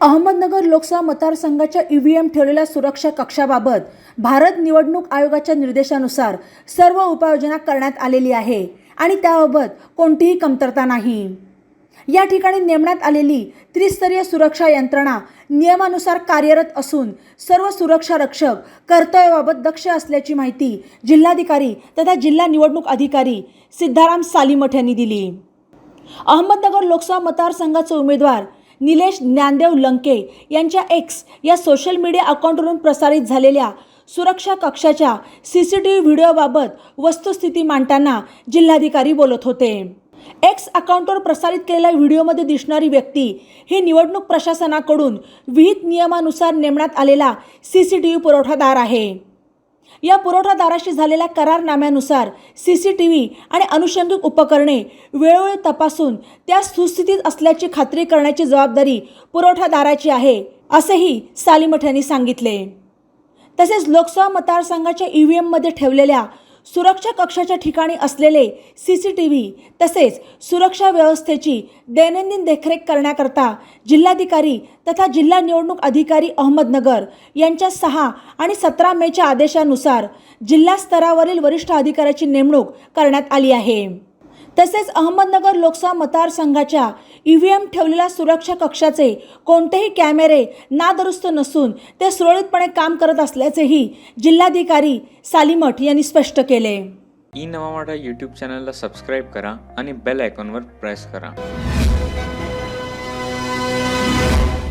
अहमदनगर लोकसभा मतदारसंघाच्या ईव्हीएम ठेवलेल्या सुरक्षा कक्षाबाबत भारत निवडणूक आयोगाच्या निर्देशानुसार सर्व उपाययोजना करण्यात आलेली आहे आणि त्याबाबत कोणतीही कमतरता नाही. या ठिकाणी नेमण्यात आलेली त्रिस्तरीय सुरक्षा यंत्रणा नियमानुसार कार्यरत असून सर्व सुरक्षा रक्षक कर्तव्याबाबत दक्ष असल्याची माहिती जिल्हाधिकारी तथा जिल्हा निवडणूक अधिकारी सिद्धाराम सालीमठ यांनी दिली. अहमदनगर लोकसभा मतदारसंघाचे उमेदवार निलेश ज्ञानदेव लंके यांच्या एक्स या सोशल मीडिया अकाउंटवरून प्रसारित झालेल्या सुरक्षा कक्षाच्या सी सी टी व्ही व्हिडिओबाबत वस्तुस्थिती मांडताना जिल्हाधिकारी बोलत होते. एक्स अकाउंटवर प्रसारित केलेल्या व्हिडिओमध्ये दिसणारी व्यक्ती ही निवडणूक प्रशासनाकडून विहित नियमानुसार नेमण्यात आलेला सी सी टी व्ही पुरवठादार आहे. या पुरवठादाराशी झालेल्या करारनाम्यानुसार सी सी टी व्ही आणि अनुषंगिक उपकरणे वेळोवेळी तपासून त्या सुस्थितीत असल्याची खात्री करण्याची जबाबदारी पुरवठादाराची आहे असेही सालीमठ यांनी सांगितले. तसेच लोकसभा मतदारसंघाच्या ई व्ही एममध्ये ठेवलेल्या सुरक्षा कक्षाच्या ठिकाणी असलेले सी सी टी व्ही तसेच सुरक्षा व्यवस्थेची दैनंदिन देखरेख करण्याकरता जिल्हाधिकारी तथा जिल्हा निवडणूक अधिकारी अहमदनगर यांच्या सहा आणि सतरा मेच्या आदेशानुसार जिल्हा स्तरावरील वरिष्ठ अधिकाऱ्याची नेमणूक करण्यात आली आहे. तसेच अहमदनगर लोकसभा मतदारसंघाच्या ई व्ही एम ठेवलेल्या सुरक्षा कक्षाचे कोणतेही कॅमेरे नादुरुस्त नसून ते सुरळीतपणे काम करत असल्याचेही जिल्हाधिकारी सालीमठ यांनी स्पष्ट केले. ई नवा मराठा यूट्यूब चॅनलला सबस्क्राईब करा आणि बेल आयकॉनवर प्रेस करा.